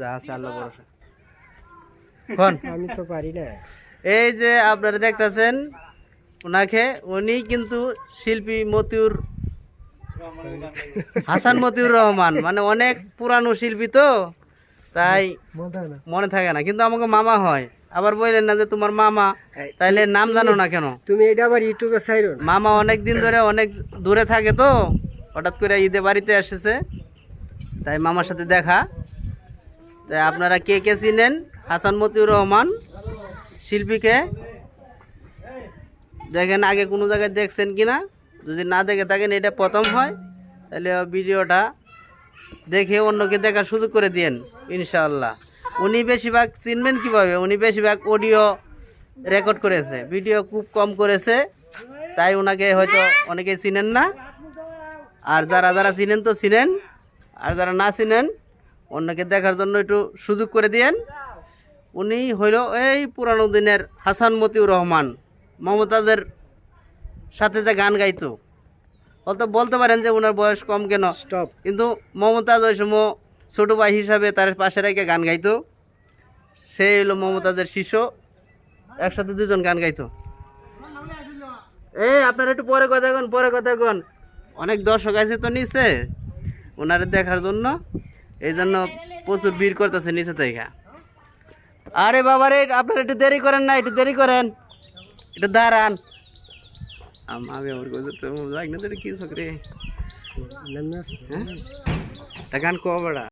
যা আছে আল্লাহ ভরসা। কোন? আমি তো পারি না। এই যে আপনারা দেখতেছেন ওনাকে উনি কিন্তু শিল্পী মতিউর হাসান মতিউর রহমান। মানে অনেক পুরানো শিল্পী তো তাই মনে না। থাকে না কিন্তু আমাকে মামা হয়। আবার বললেন না যে তোমার মামা তাইলে নাম জানো না কেন? তুমি এটা আবার ইউটিউবে চাইরো মামা অনেক দিন ধরে অনেক দূরে থাকে তো হঠাৎ করে ঈদে বাড়িতে এসেছে তাই মামার সাথে দেখা। তাই আপনারা কে কে চিনেন? হাসান মতিউর রহমান শিল্পীকে দেখেন আগে কোনো জায়গায় দেখছেন কি না যদি না দেখে থাকেন, এটা প্রথম হয়। তাহলে ভিডিওটা দেখে অন্যকে দেখার সুযোগ করে দিয়েন, ইনশাআল্লাহ। উনি বেশিরভাগ চিনবেন কীভাবে? উনি বেশিরভাগ অডিও রেকর্ড করেছে। ভিডিও খুব কম করেছে। তাই ওনাকে হয়তো অনেকে চিনেন না। আর যারা যারা চিনেন তো চিনেন। আর যারা না চিনেন অন্যকে দেখার জন্য একটু সুযোগ করে দিয়েন। উনি হইল এই পুরানো দিনের হাসান মতিউর রহমান মমতাজের সাথে যে গান গাইতো। হয়তো বলতে পারেন যে ওনার বয়স কম কেন? স্টপ কিন্তু মমতাজ ওই সময় ছোটো ভাই হিসাবে তার পাশে রেখে গান গাইতো। সে হলো মমতাজের শিষ্য একসাথে দুজন গান গাইতো। এই আপনারা একটু পরে কথা কন পরে কথা কন অনেক দর্শক আছে তো নিচে। ওনারে দেখার জন্য এই জন্য প্রচুর ভিড় করতেছে নিচে থেকে। আরে বাবা রে আপনারা একটু দেরি করেন না একটু দেরি করেন। একটু দাঁড়ান। আম- আমি আমার কথা তো যাই না কি চক্রে হ্যাঁ? গান কো বেড়া।